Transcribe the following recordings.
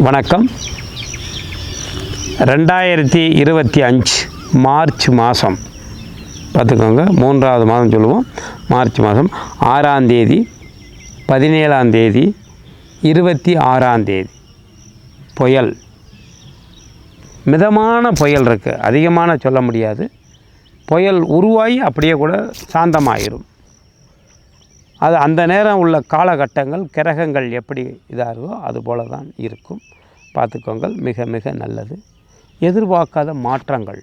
வணக்கம். ரெண்டாயிரத்தி இருபத்தி அஞ்சு மார்ச் மாதம் பார்த்துக்கோங்க மூன்றாவது மாதம் சொல்லுவோம். மார்ச் மாதம் ஆறாம் தேதி பதினேழாம் தேதி இருபத்தி ஆறாம் தேதி. புயல். மிதமான புயல் இருக்குது அதிகமான சொல்ல முடியாது. புயல் உருவாகி அப்படியே கூட சாந்தமாயிரும். அது அந்த நேரம் உள்ள காலகட்டங்கள் கிரகங்கள் எப்படி இதாகோ அதுபோல அது தான் இருக்கும். பார்த்துக்கோங்கள் மிக மிக நல்லது. எதிர்பார்க்காத மாற்றங்கள்.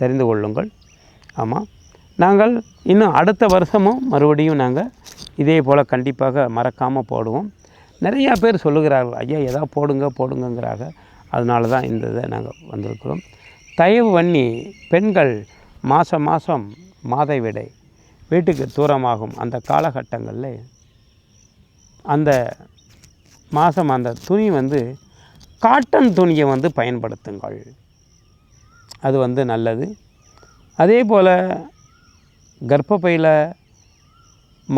தெரிந்து கொள்ளுங்கள். ஆமாம் நாங்கள் இன்னும் அடுத்த வருஷமும் மறுபடியும் நாங்கள் இதே போல் கண்டிப்பாக மறக்காமல் போடுவோம். நிறையா பேர் சொல்லுகிறார்கள் ஐயா எதாவது போடுங்க போடுங்கங்கிறாங்க. அதனால தான் இந்த இதை நாங்கள் வந்திருக்கிறோம். தயவு பண்ணி பெண்கள் மாதம் மாதம் மாதவிடை வீட்டுக்கு தூரமாகும் அந்த காலகட்டங்களில் அந்த மாதம் அந்த துணி வந்து காட்டன் துணியை வந்து பயன்படுத்துங்கள். அது வந்து நல்லது. அதே போல் கர்ப்பப்பையில்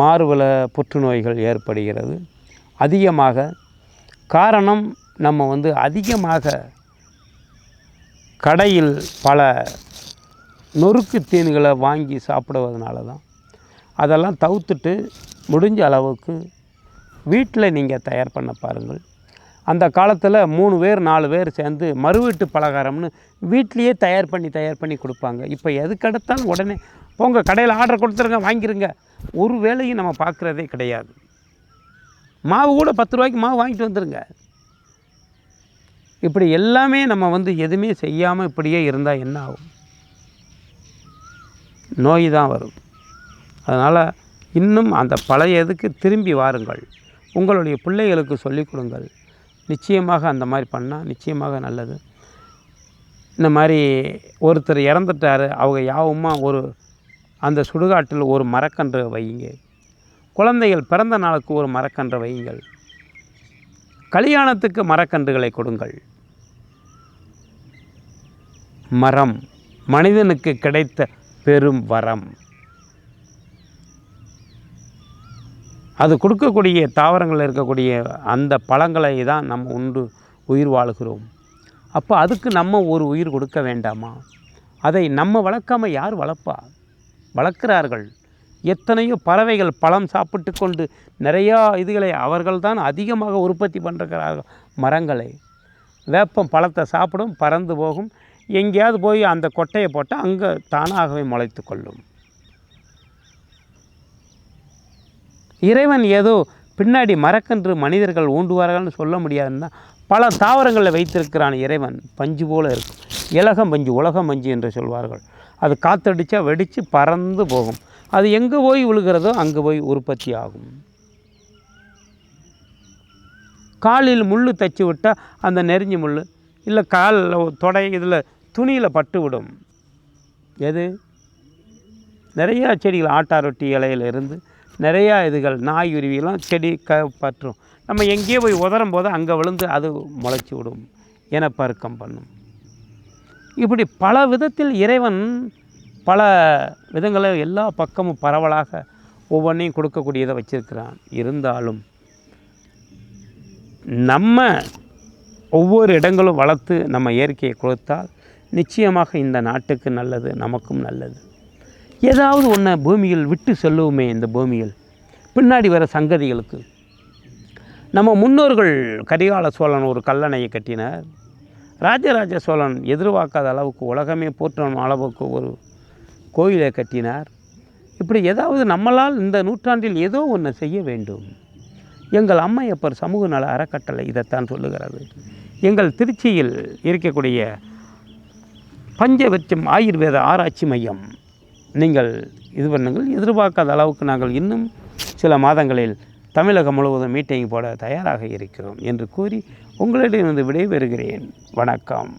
மாறுவல புற்றுநோய்கள் ஏற்படுகிறது. அதிகமாக காரணம் நம்ம வந்து அதிகமாக கடையில் பல நொறுக்கு தீன்களை வாங்கி சாப்பிடுவதனால தான் அதெல்லாம் தவிர்த்துட்டு முடிஞ்ச அளவுக்கு வீட்டில் நீங்கள் தயார் பண்ண பாருங்கள். அந்த காலத்தில் மூணு பேர் நாலு பேர் சேர்ந்து மறுவீட்டு பலகாரம்னு வீட்லேயே தயார் பண்ணி தயார் பண்ணி கொடுப்பாங்க. இப்போ எதுக்கெடுத்தாலும் உடனே போங்க கடையில் ஆர்டர் கொடுத்துருங்க வாங்கிருங்க. ஒரு வேலையும் நம்ம பார்க்குறதே கிடையாது. மாவு கூட பத்து ரூபாய்க்கு மாவு வாங்கிட்டு வந்துடுங்க இப்படி எல்லாமே நம்ம வந்து எதுவுமே செய்யாமல் இப்படியே இருந்தால் என்ன ஆகும்? நோய் தான் வரும். அதனால் இன்னும் அந்த பழையதுக்கு திரும்பி வாருங்கள். உங்களுடைய பிள்ளைகளுக்கு சொல்லிக் கொடுங்கள். நிச்சயமாக அந்த மாதிரி பண்ணால் நிச்சயமாக நல்லது. இந்த மாதிரி ஒருத்தர் இறந்துட்டார். அவங்க யாவுமா ஒரு அந்த சுடுகாட்டில் ஒரு மரக்கன்று வையுங்க. குழந்தைகள் பிறந்த நாளுக்கு ஒரு மரக்கன்று வையுங்கள். கல்யாணத்துக்கு மரக்கன்றுகளை கொடுங்கள். மரம் மனிதனுக்கு கிடைத்த பெரும் வரம். அது கொடுக்கக்கூடிய தாவரங்களில் இருக்கக்கூடிய அந்த பழங்களை தான் நம்ம உண்டு உயிர் வாழுகிறோம். அப்போ அதுக்கு நம்ம ஒரு உயிர் கொடுக்க வேண்டாமா? அதை நம்ம வளர்க்காமல் யார் வளர்ப்பா? வளர்க்கிறார்கள். எத்தனையோ பறவைகள் பழம் சாப்பிட்டு கொண்டு நிறையா இதுகளை அவர்கள் தான் அதிகமாக உற்பத்தி பண்ணுறார்கள் மரங்களை. வேப்பம் பழத்தை சாப்பிடும் பறந்து போகும். எங்கேயாவது போய் அந்த கொட்டையை போட்டால் அங்கே தானாகவே முளைத்து கொள்ளும். இறைவன் ஏதோ பின்னாடி மரக்கன்று மனிதர்கள் ஊண்டுவார்கள்னு சொல்ல முடியாதுன்னா பல தாவரங்களில் வைத்திருக்கிறான் இறைவன். பஞ்சு போல் இருக்கும். இலகம் பஞ்சு உலகம் பஞ்சு என்று சொல்வார்கள். அது காத்தடிச்சா வெடித்து பறந்து போகும். அது எங்கே போய் விழுகிறதோ அங்கே போய் உற்பத்தி ஆகும். காலில் முள் தைச்சி விட்டால் அந்த நெறிஞ்சி முள் இல்லை காலில் தொடை இதில் துணியில் பட்டு விடும். எது? நிறையா செடிகள் ஆட்டாரொட்டி இலையில இருந்து நிறையா இதுகள் நாய் உருவிலாம் செடி க பற்றும். நம்ம எங்கேயோ போய் உதறும் போது அங்கே விழுந்து அது முளைச்சி விடும் இனப்பெருக்கம் பண்ணும். இப்படி பல விதத்தில் இறைவன் பல விதங்களை எல்லா பக்கமும் பரவலாக ஒவ்வொன்றையும் கொடுக்கக்கூடியதை வச்சுருக்கிறான். இருந்தாலும் நம்ம ஒவ்வொரு இடங்களும் வளர்த்து நம்ம இயற்கையை கொடுத்தால் நிச்சயமாக இந்த நாட்டுக்கு நல்லது நமக்கும் நல்லது. ஏதாவது ஒன்றை பூமியில் விட்டு செல்லுவோமே இந்த பூமியில். பின்னாடி வர சங்கதிகளுக்கு. நம்ம முன்னோர்கள் கரிகால சோழன் ஒரு கல்லணையை கட்டினார். ராஜராஜ சோழன் எதிர்பார்க்காத அளவுக்கு உலகமே போற்றும் அளவுக்கு ஒரு கோயிலை கட்டினார். இப்படி ஏதாவது நம்மளால் இந்த நூற்றாண்டில் ஏதோ ஒன்று செய்ய வேண்டும். எங்கள் அம்மையப்பர் சமூக நல அறக்கட்டளை இதைத்தான் சொல்லுகிறது. எங்கள் திருச்சியில் இருக்கக்கூடிய பஞ்சபட்சம் ஆயுர்வேத ஆராய்ச்சி மையம். நீங்கள் இது பண்ணுங்கள். எதிர்பார்க்காத அளவுக்கு நாங்கள் இன்னும் சில மாதங்களில் தமிழகம் முழுவதும் மீட்டிங் போட தயாராக இருக்கிறோம் என்று கூறி உங்களிடம் இருந்து விடைபெறுகிறேன். வணக்கம்.